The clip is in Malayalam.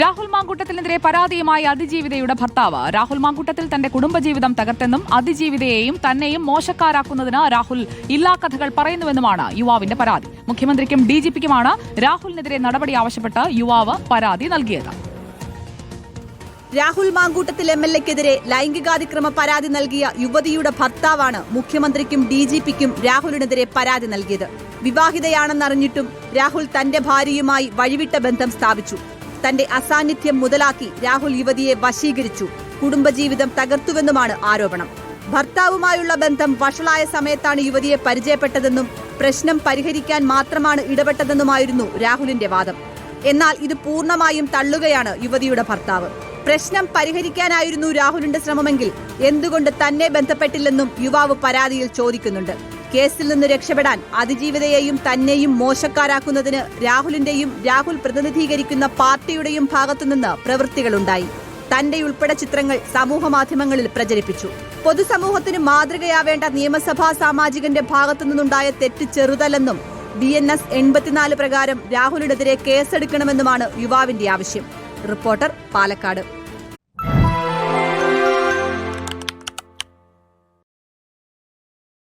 രാഹുൽ മാങ്കൂട്ടത്തിനെതിരെ പരാതിയുമായി അതിജീവിതയുടെ ഭർത്താവ്. രാഹുൽ മാങ്കൂട്ടത്തിൽ തന്റെ കുടുംബജീവിതം തകർത്തെന്നും അതിജീവിതയെയും തന്നെയും മോശക്കാരാക്കുന്നതിന് രാഹുൽ ഇല്ലാ കഥകൾ പറയുന്നുവെന്നുമാണ് യുവാവിന്റെ പരാതി. മുഖ്യമന്ത്രിക്കും ഡിജിപിക്കുമാണ് രാഹുലിനെതിരെ നടപടി ആവശ്യപ്പെട്ട് യുവാവ് പരാതി നൽകിയത്. രാഹുൽ മാങ്കൂട്ടത്തിൽ എം എൽ എക്കെതിരെ ലൈംഗികാതിക്രമ പരാതി നൽകിയ യുവതിയുടെ ഭർത്താവാണ് മുഖ്യമന്ത്രിക്കും ഡി ജി പിക്കും രാഹുലിനെതിരെ പരാതി നൽകിയത്. വിവാഹിതയാണെന്നറിഞ്ഞിട്ടും രാഹുൽ തന്റെ ഭാര്യയുമായി വഴിവിട്ട ബന്ധം സ്ഥാപിച്ചു. തന്റെ അസാന്നിധ്യം മുതലാക്കി രാഹുൽ യുവതിയെ വശീകരിച്ചു. കുടുംബജീവിതം തകർത്തുവെന്നുമാണ് ആരോപണം. ഭർത്താവുമായുള്ള ബന്ധം വഷളായ സമയത്താണ് യുവതിയെ പരിചയപ്പെട്ടതെന്നും പ്രശ്നം പരിഹരിക്കാൻ മാത്രമാണ് ഇടപെട്ടതെന്നുമായിരുന്നു രാഹുലിന്റെ വാദം. എന്നാൽ ഇത് പൂർണമായും തള്ളുകയാണ് യുവതിയുടെ ഭർത്താവ്. പ്രശ്നം പരിഹരിക്കാനായിരുന്നു രാഹുലിന്റെ ശ്രമമെങ്കിൽ എന്തുകൊണ്ട് തന്നെ ബന്ധപ്പെട്ടില്ലെന്നും യുവാവ് പരാതിയിൽ ചോദിക്കുന്നുണ്ട്. കേസിൽ നിന്ന് രക്ഷപ്പെടാൻ അതിജീവിതയെയും തന്നെയും മോശക്കാരാക്കുന്നതിന് രാഹുലിന്റെയും രാഹുൽ പ്രതിനിധീകരിക്കുന്ന പാർട്ടിയുടെയും ഭാഗത്തുനിന്ന് പ്രവൃത്തികളുണ്ടായി. തന്റെ ഉൾപ്പെടെ ചിത്രങ്ങൾ സമൂഹ മാധ്യമങ്ങളിൽ പ്രചരിപ്പിച്ചു. പൊതുസമൂഹത്തിന് മാതൃകയാവേണ്ട നിയമസഭാ സാമാജികന്റെ ഭാഗത്തുനിന്നുണ്ടായ തെറ്റ് ചെറുതല്ലെന്നും ബി എൻ എസ് എൺപത്തിനാല് പ്രകാരം രാഹുലിനെതിരെ കേസെടുക്കണമെന്നുമാണ് യുവാവിന്റെ ആവശ്യം. റിപ്പോർട്ടർ പാലക്കാട്.